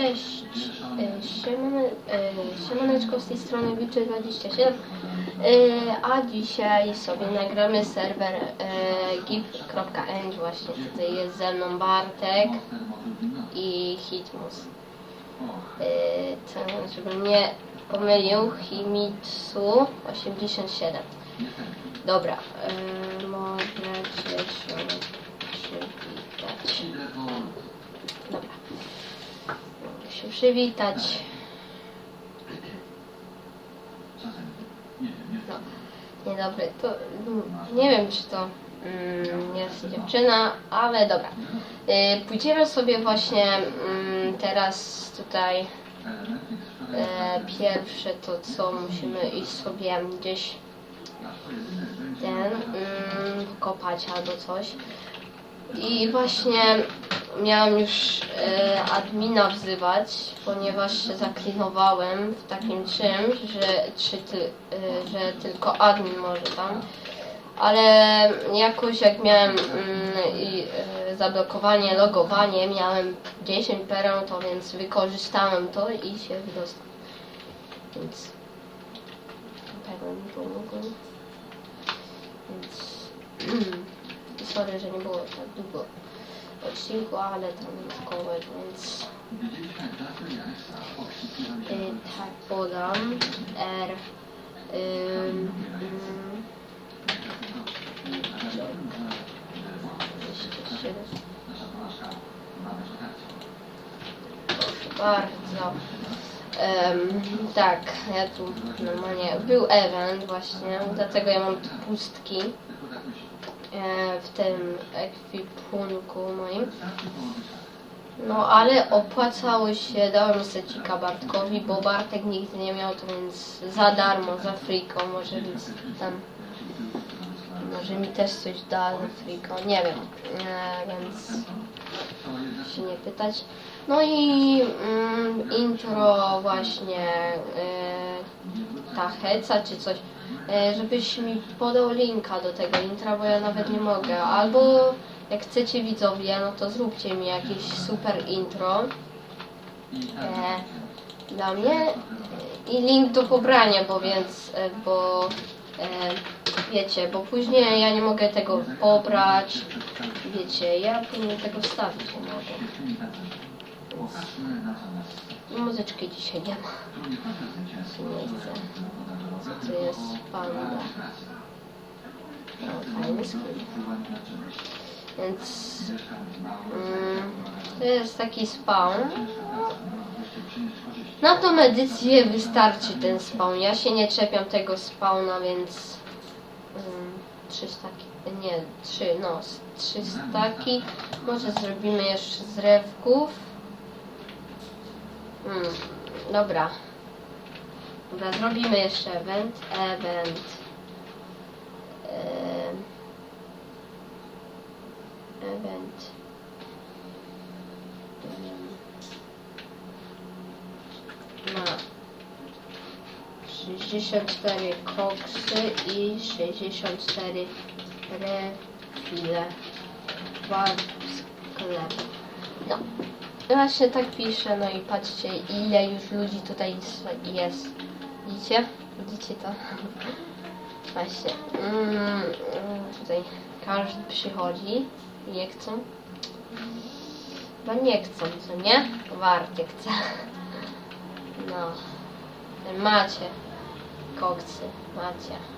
Cześć, siemane, z tej strony Wilczy27 e, A dzisiaj sobie nagramy serwer e, gif.ng właśnie Tutaj jest ze mną Bartek i Hitmus. E, co, Żeby mnie pomylił, Himitsu 87 Dobra, e, możecie się przywitać. Dobra. Mogę się przywitać. No, dzień dobry. To mm, nie wiem, czy to mm, jest dziewczyna, ale dobra. Y, pójdziemy sobie właśnie mm, teraz tutaj. E, pierwsze to co musimy iść sobie gdzieś ten mm, kopać albo coś. I właśnie miałam już e, admina wzywać, ponieważ się zaklinowałem w takim czymś, że, czy ty, e, że tylko admin może tam. Ale jakoś jak miałem mm, i, e, zablokowanie, logowanie, miałem 10 pereł, to więc wykorzystałem to i się wydostałem. Więc pereł mi pomogą. Więc sorry, że nie było tak długo odcinku, ale tam szkołę, więc y, tak podam R jeszcze się- Proszę bardzo. Em, tak, ja tu normalnie był event właśnie, dlatego ja mam tu pustki w tym ekwipunku moim. No ale opłacało się, dałem secika Bartkowi, bo Bartek nigdy nie miał to, więc za darmo, za friko, może tam, może mi też coś da za friko, nie wiem, e, więc się nie pytać. No i mm, intro właśnie e, ta heca czy coś, e, żebyś mi podał linka do tego intra, bo ja nawet nie mogę. Albo jak chcecie widzowie, no to zróbcie mi jakieś super intro e, dla mnie i link do pobrania, bo więc, e, bo e, wiecie, bo później ja nie mogę tego pobrać, wiecie, ja powinien tego wstawić, nie mogę. Muzyczki dzisiaj nie ma. Chcę. Co to jest panda? No, fajny skin. Więc mm, to jest taki spawn. Na tą edycję wystarczy ten spawn. Ja się nie czepiam tego spawna, więc mm, trzy staki, nie, trzy, no, trzy staki. Może zrobimy jeszcze z rewków. Hmm, dobra. Dobra, zrobimy jeszcze event. Event. Event. Em, Ma 64 koksy i 64 refile. Dwa sklepy. No. Właśnie tak piszę, no i patrzcie ile już ludzi tutaj jest. Widzicie? Widzicie to? Właśnie. Mm, mm, tutaj każdy przychodzi. Nie chcą. Chyba nie chcą, co nie? Warcie chce. No. Macie. Koksy. Macie.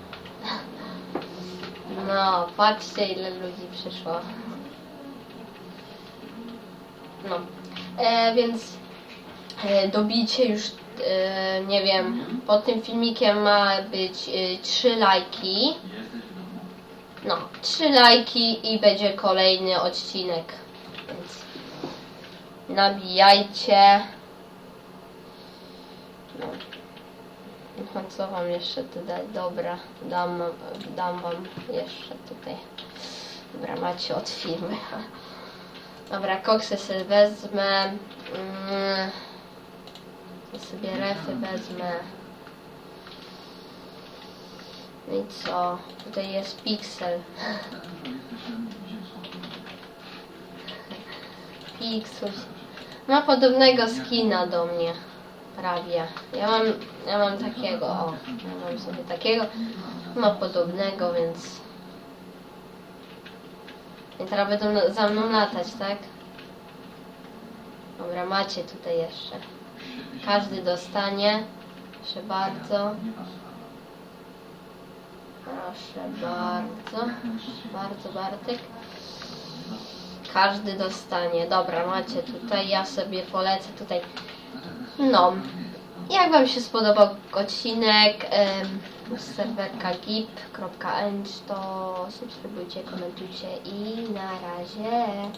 No, patrzcie ile ludzi przyszło. No. E, więc e, dobicie już, e, nie wiem, pod tym filmikiem ma być e, 3 lajki. No, 3 lajki i będzie kolejny odcinek. Więc nabijajcie. No. No co wam jeszcze tu dać? Dobra, dam, dam wam jeszcze tutaj. Dobra, macie od firmy. Dobra, koksy sobie wezmę. Mm, sobie refy wezmę. No i co? Tutaj jest piksel. Piksuś. Ma podobnego skina do mnie. Prawie. Ja mam, ja mam takiego, o. Ja mam sobie takiego. Ma podobnego, więc... I teraz będą za mną latać, tak? Dobra, macie tutaj jeszcze. Każdy dostanie. Proszę bardzo. Proszę bardzo. Bardzo, Bartek. Każdy dostanie. Dobra, macie tutaj. Ja sobie polecę tutaj. No. Jak Wam się spodobał odcinek em, z serwerka gip.eng, to subskrybujcie, komentujcie i na razie.